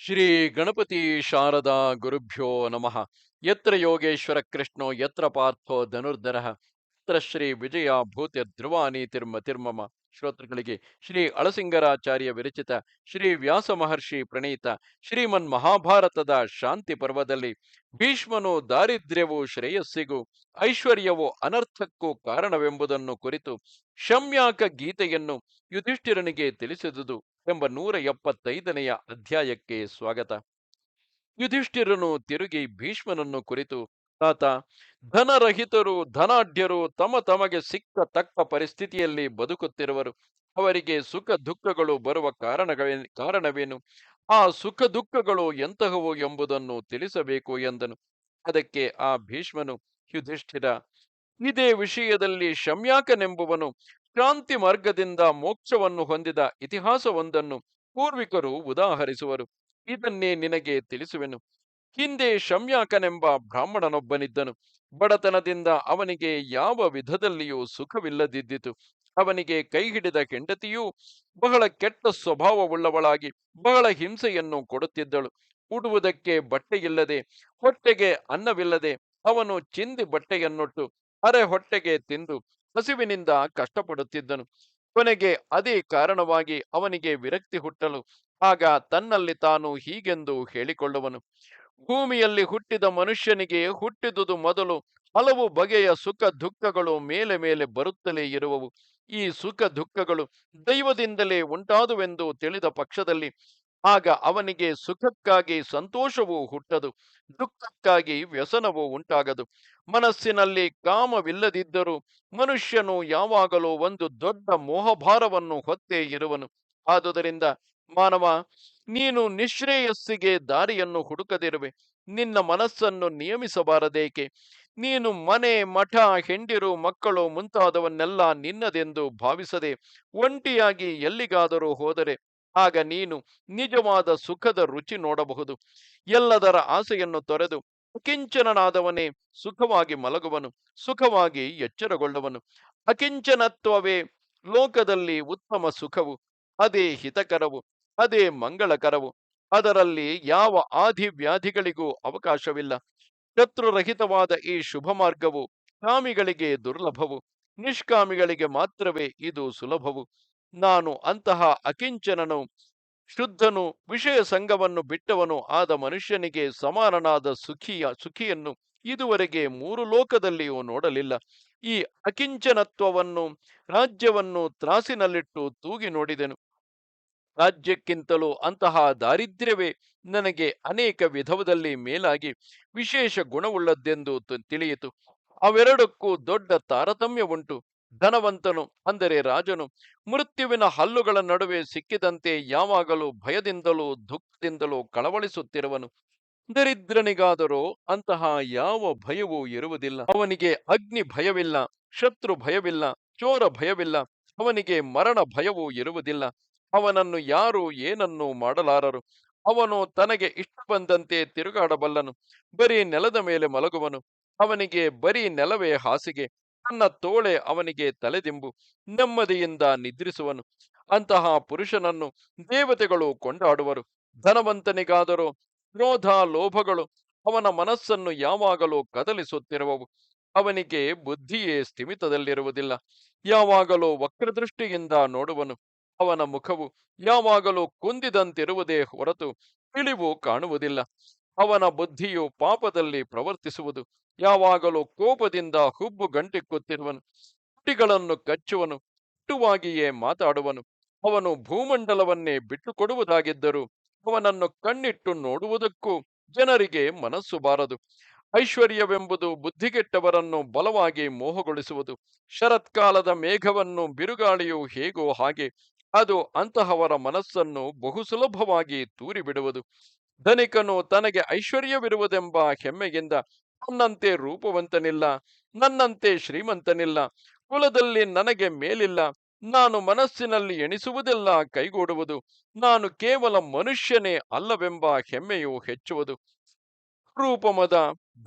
ಶ್ರೀ ಗಣಪತಿ ಶಾರದಾ ಗುರುಭ್ಯೋ ನಮಃ. ಯತ್ರ ಯೋಗೇಶ್ವರ ಕೃಷ್ಣೋ, ಯತ್ರ ಪಾರ್ಥೋ ಧನುರ್ಧರ. ಯತ್ರ ಶ್ರೀ ವಿಜಯ ತಿರ್ಮ ತಿರ್ಮಮ. ಶ್ರೋತೃಗಳಿಗೆ ಶ್ರೀ ಅಳಸಿಂಗರಾಚಾರ್ಯ ವಿರಚಿತ ಶ್ರೀ ವ್ಯಾಸ ಮಹರ್ಷಿ ಪ್ರಣೀತ ಶ್ರೀಮನ್ ಮಹಾಭಾರತದ ಶಾಂತಿ ಪರ್ವದಲ್ಲಿ ಭೀಷ್ಮನು ದಾರಿದ್ರ್ಯವು ಶ್ರೇಯಸ್ಸಿಗೂ ಐಶ್ವರ್ಯವು ಅನರ್ಥಕ್ಕೂ ಕಾರಣವೆಂಬುದನ್ನು ಕುರಿತು ಶಮ್ಯಾಕ ಗೀತೆಯನ್ನು ಯುಧಿಷ್ಠಿರನಿಗೆ ತಿಳಿಸಿದುದು. ಎಂಬ ನೂರ ಎಪ್ಪತ್ತೈದನೆಯ ಅಧ್ಯಾಯಕ್ಕೆ ಸ್ವಾಗತ. ಯುಧಿಷ್ಠಿರನು ತಿರುಗಿ ಭೀಷ್ಮನನ್ನು ಕುರಿತು, ತಾತ, ಧನರಹಿತರು, ಧನಾಢ್ಯರು ತಮ್ಮ ತಮಗೆ ಸಿಕ್ಕ ತಕ್ಕ ಪರಿಸ್ಥಿತಿಯಲ್ಲಿ ಬದುಕುತ್ತಿರುವರು. ಅವರಿಗೆ ಸುಖ ದುಃಖಗಳು ಬರುವ ಕಾರಣಗಳೇ, ಕಾರಣವೇನು? ಆ ಸುಖ ದುಃಖಗಳು ಎಂತಹವು ಎಂಬುದನ್ನು ತಿಳಿಸಬೇಕು ಎಂದನು. ಅದಕ್ಕೆ ಆ ಭೀಷ್ಮನು, ಯುಧಿಷ್ಠಿರ, ಇದೇ ವಿಷಯದಲ್ಲಿ ಶಮ್ಯಾಕನೆಂಬುವನು ಕ್ರಾಂತಿ ಮಾರ್ಗದಿಂದ ಮೋಕ್ಷವನ್ನು ಹೊಂದಿದ ಇತಿಹಾಸವೊಂದನ್ನು ಪೂರ್ವಿಕರು ಉದಾಹರಿಸುವರು. ಇದನ್ನೇ ನಿನಗೆ ತಿಳಿಸುವೆನು. ಹಿಂದೆ ಶಮ್ಯಾಕನೆಂಬ ಬ್ರಾಹ್ಮಣನೊಬ್ಬನಿದ್ದನು. ಬಡತನದಿಂದ ಅವನಿಗೆ ಯಾವ ವಿಧದಲ್ಲಿಯೂ ಸುಖವಿಲ್ಲದಿದ್ದಿತು. ಅವನಿಗೆ ಕೈ ಹಿಡಿದ ಹೆಂಡತಿಯೂ ಬಹಳ ಕೆಟ್ಟ ಸ್ವಭಾವವುಳ್ಳವಳಾಗಿ ಬಹಳ ಹಿಂಸೆಯನ್ನು ಕೊಡುತ್ತಿದ್ದಳು. ಉಡುವುದಕ್ಕೆ ಬಟ್ಟೆಯಿಲ್ಲದೆ, ಹೊಟ್ಟೆಗೆ ಅನ್ನವಿಲ್ಲದೆ ಅವನು ಚಿಂದಿ ಬಟ್ಟೆಯನ್ನೊಟ್ಟು ಅರೆ ಹೊಟ್ಟೆಗೆ ತಿಂದು ಹಸಿವಿನಿಂದ ಕಷ್ಟಪಡುತ್ತಿದ್ದನು. ಕೊನೆಗೆ ಅದೇ ಕಾರಣವಾಗಿ ಅವನಿಗೆ ವಿರಕ್ತಿ ಹುಟ್ಟಲು, ಆಗ ತನ್ನಲ್ಲಿ ತಾನು ಹೀಗೆಂದು ಹೇಳಿಕೊಳ್ಳುವನು. ಭೂಮಿಯಲ್ಲಿ ಹುಟ್ಟಿದ ಮನುಷ್ಯನಿಗೆ ಹುಟ್ಟಿದುದು ಮೊದಲು ಹಲವು ಬಗೆಯ ಸುಖ ದುಃಖಗಳು ಮೇಲೆ ಮೇಲೆ ಬರುತ್ತಲೇ ಇರುವವು. ಈ ಸುಖ ದುಃಖಗಳು ದೈವದಿಂದಲೇ ಉಂಟಾದುವೆಂದು ತಿಳಿದ ಪಕ್ಷದಲ್ಲಿ ಆಗ ಅವನಿಗೆ ಸುಖಕ್ಕಾಗಿ ಸಂತೋಷವೂ ಹುಟ್ಟದು, ದುಃಖಕ್ಕಾಗಿ ವ್ಯಸನವೂ ಉಂಟಾಗದು. ಮನಸ್ಸಿನಲ್ಲಿ ಕಾಮವಿಲ್ಲದಿದ್ದರೂ ಮನುಷ್ಯನು ಯಾವಾಗಲೂ ಒಂದು ದೊಡ್ಡ ಮೋಹಭಾರವನ್ನು ಹೊತ್ತೇ ಇರುವನು. ಆದುದರಿಂದ, ಮಾನವ, ನೀನು ನಿಶ್ರೇಯಸ್ಸಿಗೆ ದಾರಿಯನ್ನು ಹುಡುಕದಿರುವೆ. ನಿನ್ನ ಮನಸ್ಸನ್ನು ನಿಯಮಿಸಬಾರದೇಕೆ? ನೀನು ಮನೆ, ಮಠ, ಹೆಂಡಿರು, ಮಕ್ಕಳು ಮುಂತಾದವನ್ನೆಲ್ಲ ನಿನ್ನದೆಂದು ಭಾವಿಸದೆ, ಒಂಟಿಯಾಗಿ ಎಲ್ಲಿಗಾದರೂ ಹೋದರೆ ಆಗ ನೀನು ನಿಜವಾದ ಸುಖದ ರುಚಿ ನೋಡಬಹುದು. ಎಲ್ಲದರ ಆಸೆಯನ್ನು ತೊರೆದು ಅಕಿಂಚನನಾದವನೇ ಸುಖವಾಗಿ ಮಲಗುವನು, ಸುಖವಾಗಿ ಎಚ್ಚರಗೊಳ್ಳುವನು. ಅಕಿಂಚನತ್ವವೇ ಲೋಕದಲ್ಲಿ ಉತ್ತಮ ಸುಖವು. ಅದೇ ಹಿತಕರವು, ಅದೇ ಮಂಗಳಕರವು. ಅದರಲ್ಲಿ ಯಾವ ಆಧಿ ವ್ಯಾಧಿಗಳಿಗೂ ಅವಕಾಶವಿಲ್ಲ. ಶತ್ರುರಹಿತವಾದ ಈ ಶುಭ ಮಾರ್ಗವು ಕಾಮಿಗಳಿಗೆ ದುರ್ಲಭವು. ನಿಷ್ಕಾಮಿಗಳಿಗೆ ಮಾತ್ರವೇ ಇದು ಸುಲಭವು. ನಾನು ಅಂತಹ ಅಕಿಂಚನನು, ಶುದ್ಧನು, ವಿಷಯ ಸಂಘವನ್ನು ಬಿಟ್ಟವನು ಆದ ಮನುಷ್ಯನಿಗೆ ಸಮಾನನಾದ ಸುಖಿಯ, ಸುಖಿಯನ್ನು ಇದುವರೆಗೆ ಮೂರು ಲೋಕದಲ್ಲಿಯೂ ನೋಡಲಿಲ್ಲ. ಈ ಅಕಿಂಚನತ್ವವನ್ನು, ರಾಜ್ಯವನ್ನು ತ್ರಾಸಿನಲ್ಲಿಟ್ಟು ತೂಗಿ ನೋಡಿದೆನು. ರಾಜ್ಯಕ್ಕಿಂತಲೂ ಅಂತಹ ದಾರಿದ್ರ್ಯವೇ ನನಗೆ ಅನೇಕ ವಿಧವದಲ್ಲಿ ಮೇಲಾಗಿ ವಿಶೇಷ ಗುಣವುಳ್ಳದ್ದೆಂದು ತಿಳಿಯಿತು. ಅವೆರಡಕ್ಕೂ ದೊಡ್ಡ ತಾರತಮ್ಯ ಉಂಟು ಧನವಂತನು, ಅಂದರೆ ರಾಜನು, ಮೃತ್ಯುವಿನ ಹಲ್ಲುಗಳ ನಡುವೆ ಸಿಕ್ಕಿದಂತೆ ಯಾವಾಗಲೂ ಭಯದಿಂದಲೂ ದುಃಖದಿಂದಲೂ ಕಳವಳಿಸುತ್ತಿರುವನು. ದರಿದ್ರನಿಗಾದರೂ ಅಂತಹ ಯಾವ ಭಯವೂ ಇರುವುದಿಲ್ಲ. ಅವನಿಗೆ ಅಗ್ನಿ ಭಯವಿಲ್ಲ, ಶತ್ರು ಭಯವಿಲ್ಲ, ಚೋರ ಭಯವಿಲ್ಲ, ಅವನಿಗೆ ಮರಣ ಭಯವೂ ಇರುವುದಿಲ್ಲ. ಅವನನ್ನು ಯಾರು ಏನನ್ನು ಮಾಡಲಾರರು. ಅವನು ತನಗೆ ಇಷ್ಟ ಬಂದಂತೆ ತಿರುಗಾಡಬಲ್ಲನು. ಬರೀ ನೆಲದ ಮೇಲೆ ಮಲಗುವನು. ಅವನಿಗೆ ಬರೀ ನೆಲವೇ ಹಾಸಿಗೆ. ತನ್ನ ತೋಳೆ ಅವನಿಗೆ ತಲೆದಿಂಬು ನೆಮ್ಮದಿಯಿಂದ ನಿದ್ರಿಸುವನು. ಅಂತಹ ಪುರುಷನನ್ನು ದೇವತೆಗಳು ಕೊಂಡಾಡುವರು. ಧನವಂತನಿಗಾದರೂ ಕ್ರೋಧ ಲೋಭಗಳು ಅವನ ಮನಸ್ಸನ್ನು ಯಾವಾಗಲೂ ಕದಲಿಸುತ್ತಿರುವವು. ಅವನಿಗೆ ಬುದ್ಧಿಯೇ ಸ್ಥಿಮಿತದಲ್ಲಿರುವುದಿಲ್ಲ. ಯಾವಾಗಲೂ ವಕ್ರದೃಷ್ಟಿಯಿಂದ ನೋಡುವನು. ಅವನ ಮುಖವು ಯಾವಾಗಲೂ ಕುಂದಿದಂತಿರುವುದೇ ಹೊರತು ತಿಳಿವು ಕಾಣುವುದಿಲ್ಲ. ಅವನ ಬುದ್ಧಿಯು ಪಾಪದಲ್ಲಿ ಪ್ರವರ್ತಿಸುವುದು. ಯಾವಾಗಲೂ ಕೋಪದಿಂದ ಹುಬ್ಬು ಗಂಟಿಕ್ಕುತ್ತಿರುವನು ಹುಟ್ಟಿಗಳನ್ನು ಕಚ್ಚುವನು, ಹುಟ್ಟುವಾಗಿಯೇ ಮಾತಾಡುವನು. ಅವನು ಭೂಮಂಡಲವನ್ನೇ ಬಿಟ್ಟುಕೊಡುವುದಾಗಿದ್ದರೂ ಅವನನ್ನು ಕಣ್ಣಿಟ್ಟು ನೋಡುವುದಕ್ಕೂ ಜನರಿಗೆ ಮನಸ್ಸು ಬಾರದು. ಐಶ್ವರ್ಯವೆಂಬುದು ಬುದ್ಧಿಗೆಟ್ಟವರನ್ನು ಬಲವಾಗಿ ಮೋಹಗೊಳಿಸುವುದು. ಶರತ್ಕಾಲದ ಮೇಘವನ್ನು ಬಿರುಗಾಳಿಯು ಹೇಗೋ ಹಾಗೆ ಅದು ಅಂತಹವರ ಮನಸ್ಸನ್ನು ಬಹು ಸುಲಭವಾಗಿ ತೂರಿಬಿಡುವುದು. ಧನಿಕನು ತನಗೆ ಐಶ್ವರ್ಯವಿರುವುದೆಂಬ ಹೆಮ್ಮೆಯಿಂದ ನನ್ನಂತೆ ರೂಪವಂತನಿಲ್ಲ, ನನ್ನಂತೆ ಶ್ರೀಮಂತನಿಲ್ಲ, ಕುಲದಲ್ಲಿ ನನಗೆ ಮೇಲಿಲ್ಲ. ನಾನು ಮನಸ್ಸಿನಲ್ಲಿ ಎಣಿಸುವುದೆಲ್ಲ ಕೈಗೂಡುವುದು, ನಾನು ಕೇವಲ ಮನುಷ್ಯನೇ ಅಲ್ಲವೆಂಬ ಹೆಮ್ಮೆಯು ಹೆಚ್ಚುವುದು. ರೂಪಮದ,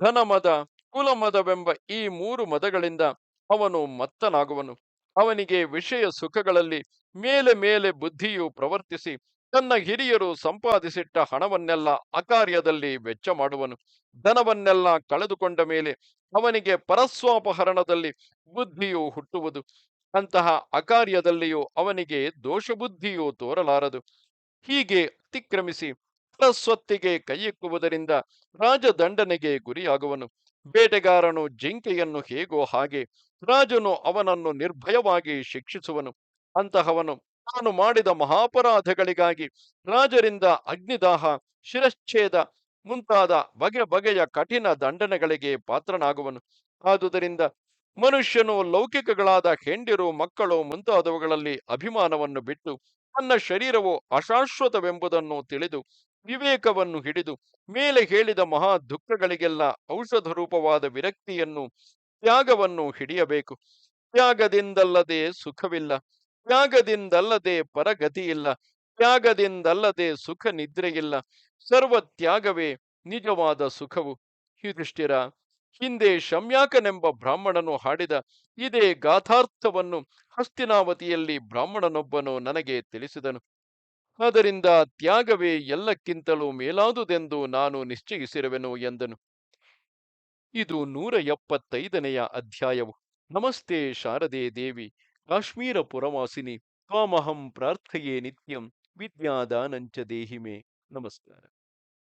ಧನಮದ, ಕುಲಮದವೆಂಬ ಈ ಮೂರು ಮದಗಳಿಂದ ಅವನು ಮತ್ತನಾಗುವನು. ಅವನಿಗೆ ವಿಷಯ ಸುಖಗಳಲ್ಲಿ ಮೇಲೆ ಮೇಲೆ ಬುದ್ಧಿಯು ಪ್ರವರ್ತಿಸಿ ತನ್ನ ಹಿರಿಯರು ಸಂಪಾದಿಸಿಟ್ಟ ಹಣವನ್ನೆಲ್ಲ ಅಕಾರ್ಯದಲ್ಲಿ ವೆಚ್ಚ ಮಾಡುವನು. ಧನವನ್ನೆಲ್ಲ ಕಳೆದುಕೊಂಡ ಮೇಲೆ ಅವನಿಗೆ ಪರಸ್ವಾಪಹರಣದಲ್ಲಿ ಬುದ್ಧಿಯು ಹುಟ್ಟುವುದು. ಅಂತಹ ಅಕಾರ್ಯದಲ್ಲಿಯೂ ಅವನಿಗೆ ದೋಷಬುದ್ಧಿಯು ತೋರಲಾರದು. ಹೀಗೆ ಅತಿಕ್ರಮಿಸಿ ಪರಸ್ವತ್ತಿಗೆ ಕೈಯಿಕ್ಕುವುದರಿಂದ ರಾಜದಂಡನೆಗೆ ಗುರಿಯಾಗುವನು. ಬೇಟೆಗಾರನು ಜಿಂಕೆಯನ್ನು ಹೇಗೋ ಹಾಗೆ ರಾಜನು ಅವನನ್ನು ನಿರ್ಭಯವಾಗಿ ಶಿಕ್ಷಿಸುವನು. ಅಂತಹವನು ತಾನು ಮಾಡಿದ ಮಹಾಪರಾಧಗಳಿಗಾಗಿ ರಾಜರಿಂದ ಅಗ್ನಿದಾಹ ಶಿರಚ್ಛೇದ ಮುಂತಾದ ಬಗೆ ಬಗೆಯ ಕಠಿಣ ದಂಡನೆಗಳಿಗೆ ಪಾತ್ರನಾಗುವನು. ಆದುದರಿಂದ ಮನುಷ್ಯನು ಲೌಕಿಕಗಳಾದ ಹೆಂಡಿರು, ಮಕ್ಕಳು ಮುಂತಾದವುಗಳಲ್ಲಿ ಅಭಿಮಾನವನ್ನು ಬಿಟ್ಟು ತನ್ನ ಶರೀರವು ಅಶಾಶ್ವತವೆಂಬುದನ್ನು ತಿಳಿದು ವಿವೇಕವನ್ನು ಹಿಡಿದು ಮೇಲೆ ಹೇಳಿದ ಮಹಾ ದುಃಖಗಳಿಗೆಲ್ಲ ಔಷಧ ರೂಪವಾದ ವಿರಕ್ತಿಯನ್ನು, ತ್ಯಾಗವನ್ನು ಹಿಡಿಯಬೇಕು. ತ್ಯಾಗದಿಂದಲ್ಲದೆ ಸುಖವಿಲ್ಲ. ತ್ಯಾಗದಿಂದಲ್ಲದೆ ಪರಗತಿಯಿಲ್ಲ, ತ್ಯಾಗದಿಂದಲ್ಲದೆ ಸುಖ ನಿದ್ರೆಯಿಲ್ಲ ಸರ್ವ ತ್ಯಾಗವೇ ನಿಜವಾದ ಸುಖವು. ಯುಧಿಷ್ಠಿರ, ಹಿಂದೆ ಶಮ್ಯಾಕನೆಂಬ ಬ್ರಾಹ್ಮಣನು ಹಾಡಿದ ಇದೇ ಗಾಥಾರ್ಥವನ್ನು ಹಸ್ತಿನಾವತಿಯಲ್ಲಿ ಬ್ರಾಹ್ಮಣನೊಬ್ಬನು ನನಗೆ ತಿಳಿಸಿದನು. ಆದ್ದರಿಂದ ತ್ಯಾಗವೇ ಎಲ್ಲಕ್ಕಿಂತಲೂ ಮೇಲಾದುದೆಂದು ನಾನು ನಿಶ್ಚಯಿಸಿರುವೆನು ಎಂದನು. ಇದು ನೂರ ಎಪ್ಪತ್ತೈದನೆಯ ಅಧ್ಯಾಯವು. ನಮಸ್ತೆ ಶಾರದೆ ದೇವಿ. ಕಾಶ್ಮೀರ ಪುರವಾಸಿನಿ ತ್ವಾಮಹಂ ಪ್ರಾರ್ಥಯೇ ನಿತ್ಯಂ ವಿದ್ಯಾದಾನಂಚ ದೇಹಿಮೆ. ನಮಸ್ಕಾರ.